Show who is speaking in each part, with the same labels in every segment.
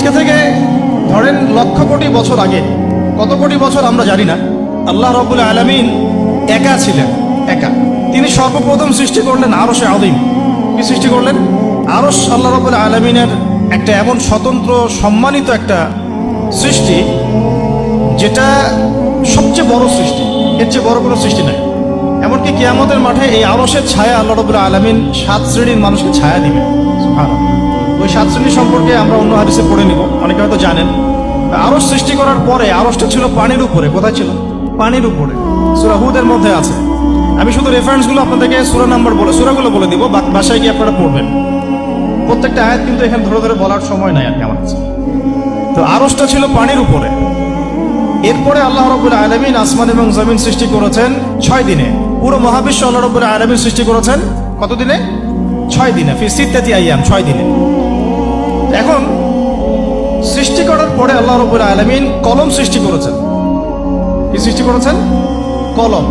Speaker 1: আজকে থেকে ধরেন লক্ষ কোটি বছর আগে, কত কোটি বছর আমরা জানি না, আল্লাহ রবুল আলমিন একা ছিলেন, একা। তিনি সর্বপ্রথম সৃষ্টি করলেন আরশে আদিম কি সৃষ্টি করলেন? আরশ আল্লাহ রবুল আলমিনের একটা এমন স্বতন্ত্র, সম্মানিত একটা সৃষ্টি, যেটা সবচেয়ে বড় সৃষ্টি। এর চেয়ে বড় কোনো সৃষ্টি নাই। এমনকি কিয়ামতের মাঠে এই আরসের ছায়া আল্লাহ রবুল্লা আলমিন সাত শ্রেণির মানুষকে ছায়া দিবে। ওই সাত শ্রেণি সম্পর্কে আমরা অন্য হাদিসে পড়ে নিব। অনেকে হয়তো জানেন। আরস সৃষ্টি করার পরে আরসটা ছিল পানির উপরে। কোথায় ছিল? পানির উপরে। সুরা হুদের মধ্যে আছে। আমি শুধু রেফারেন্সগুলো আপনাদেরকে সুরা নাম্বার বলে সুরাগুলো বলে দিব। বাসায় গিয়ে আপনারা পড়বেন। প্রত্যেকটা আয়াত কিন্তু এখানে ধরে ধরে বলার সময় নাই আর কি আমার কাছে। তো আরসটা ছিল পানির উপরে। এরপরে আল্লাহ রবুল আলমিন আসমান এবং জমিন সৃষ্টি করেছেন ছয় দিনে। পুরো মহাবিশ্ব আল্লাহ রবুল আলমিন সৃষ্টি করেছেন কত দিনে? ছয় দিনে। ফিসিত্যাতি আইয়াম, ছয় দিনে। এখন সৃষ্টি করার পরে আল্লাহ রবুল আলমিন কলম সৃষ্টি করেছেন। কি সৃষ্টি করেছেন? কলম।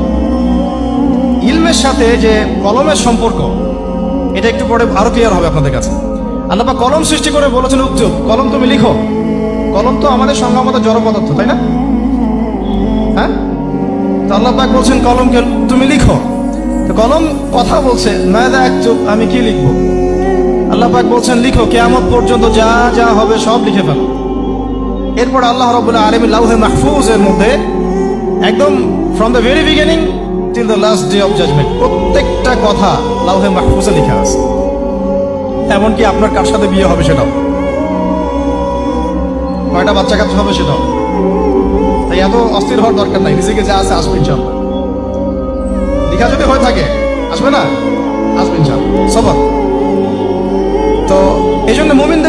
Speaker 1: ইলমের সাথে যে কলমের সম্পর্ক, এটা একটু পরে আরও ক্লিয়ার হবে আপনাদের কাছে। আল্লাহ কলম সৃষ্টি করে বলেছেন উক্তুব কলম তুমি লিখো। কলম তো আমাদের মতো জড় পদার্থ, তাই না? হ্যাঁ? তো আল্লাহ বলছেন, কলমকে তুমি লিখো। তো কলম কথা বলছে এক চুপ আমি কি লিখব? আল্লাহ পাক বলছেন, লিখো, কেয়ামত পর্যন্ত যা যা হবে সব লিখে ফেলো। এরপর আল্লাহ রবুল্লাহ আলমী লাউহে মাহফুজের মধ্যে একদম from the very beginning till the last day of judgement প্রত্যেকটা কথা লাউহে মাহফুজে লেখা আছে। এমনকি আপনার কার সাথে বিয়ে হবে সেটাও। কয়টা বাচ্চা কাচ্চা হবে সেটাও। তাই এত অস্থির হওয়ার দরকার নাই, নিজেকে যা আছে আসবে ইনশাল্লাহ লেখা যদি হয়ে থাকে, আসবে না? আসবে ইনশাল্লাহ সবর।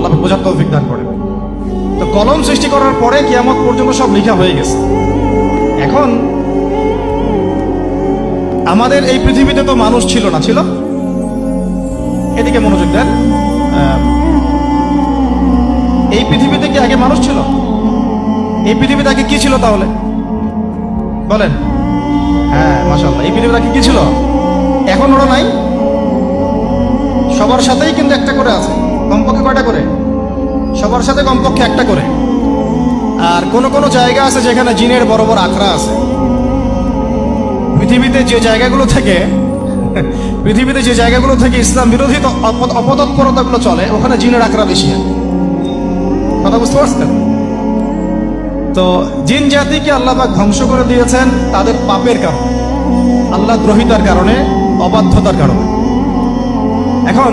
Speaker 1: আল্লাহ বোঝার তৌফিক দান করে তো কলম সৃষ্টি করার পরে কিয়ামত পর্যন্ত সব লেখা হয়ে গেছে। এখন আমাদের এই পৃথিবীতে তো মানুষ ছিল না, ছিল? এদিকে মনোযোগ দেন। এই পৃথিবীতে কি আগে মানুষ ছিল? এই পৃথিবীতে আগে কি ছিল তাহলে? বলেন। হ্যাঁ মাসাল্লাহ এই পৃথিবীতে আগে কি ছিল? এখন ওরা নাই? সবার সাথেই কিন্তু একটা করে আছে। কমপক্ষে কয়টা করে? সবার সাথে কমপক্ষে একটা করে। আর কোন কোন জায়গা আছে যেখানে জিনের বড় বড় আখড়া আছে? পৃথিবীতে যে জায়গাগুলো থেকে, পৃথিবীতে যে জায়গাগুলো থেকে ইসলাম বিরোধী অপতৎপরতাগুলো চলে, ওখানে জিনের আখড়া বেশি কথা বুঝতে পারছেন? তো জিন জাতিকে আল্লাহবাক ধ্বংস করে দিয়েছেন তাদের পাপের কারণে। আল্লাহ দ্রোহিতার কারণে, অবাধ্যতার কারণে। এখন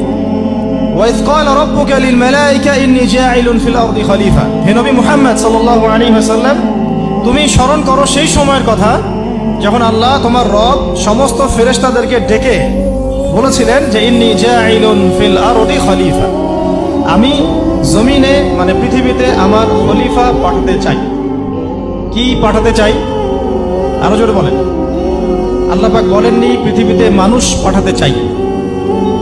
Speaker 1: وإذ قال ربك للملائكة إني جاعل في الأرض خليفة হে নবী মুহাম্মদ সাল্লাল্লাহু আলাইহি ওয়াসাল্লাম তুমি স্মরণ করো সেই সময়ের কথা যখন আল্লাহ তোমার রব সমস্ত ফেরেশতাদেরকে ডেকে বলেছিলেন যে ইন্নি জাইলুন ফিল আরদি খলিফা আমি জমিনে মানে পৃথিবীতে আমার খলিফা পাঠাতে চাই কি পাঠাতে চাই আরো জোরে বলেন আল্লাহ পাক বলেননি পৃথিবীতে মানুষ পাঠাতে চাই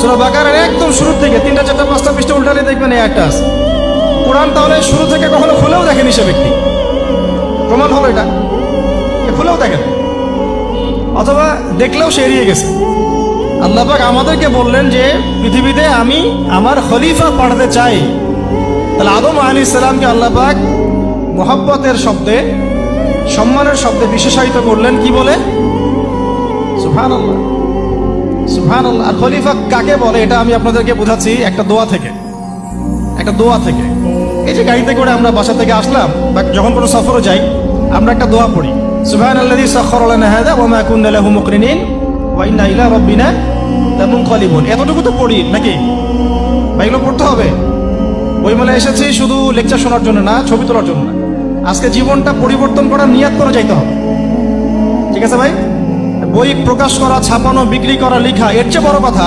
Speaker 1: সুরা বাকারের একদম শুরুর থেকে তিনটা, চারটা, পাঁচটা পৃষ্ঠা উল্টালে দেখবেন এই একটা আছে। কোরআন তাহলে শুরু থেকে কখনো খুলেও দেখেনি সে ব্যক্তি। প্রমাণ হলো এটা। খুলেও দেখেন অথবা দেখলেও সে এড়িয়ে গেছে। আল্লাপাক আমাদেরকে বললেন যে, পৃথিবীতে আমি আমার খলিফা পাঠাতে চাই। তাহলে আদম আলী ইসলামকে আল্লাপাক মোহাব্বতের শব্দে, সম্মানের শব্দে বিশেষায়িত করলেন কি বলে? সুহান আল্লাহ সুহান আল্লাহ আর খলিফা কাকে বলে, এটা আমি আপনাদেরকে বোঝাচ্ছি একটা দোয়া থেকে। একটা দোয়া থেকে। এই যে গাড়িতে করে আমরা বাসা থেকে আসলাম বা যখন কোনো সফরে যাই, আমরা একটা দোয়া পড়ি। সুবহান আল্লাযী সাখখারা লানা হাযা ওয়া মা কুননা লাহু মুকরিনিন ওয়া ইন্না ইলা রাব্বিনা লামুনকালিবুন। এতটুকু তো পড়ি নাকি? বা এগুলো পড়তে হবে। বইমেলা এসেছি শুধু লেকচার শোনার জন্য না, ছবি তোলার জন্য না। আজকে জীবনটা পরিবর্তন করার নিয়াত করে যাইতে হবে। ঠিক আছে ভাই? বই প্রকাশ করা, ছাপানো, বিক্রি করা, লিখা, এর চেয়ে বড় কথা,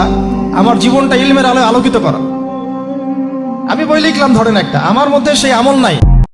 Speaker 1: আমার জীবনটা ইলমের আলোয় আলোকিত করা। আমি বই লিখলাম, ধরেন একটা, আমার মধ্যে সেই আমল নাই।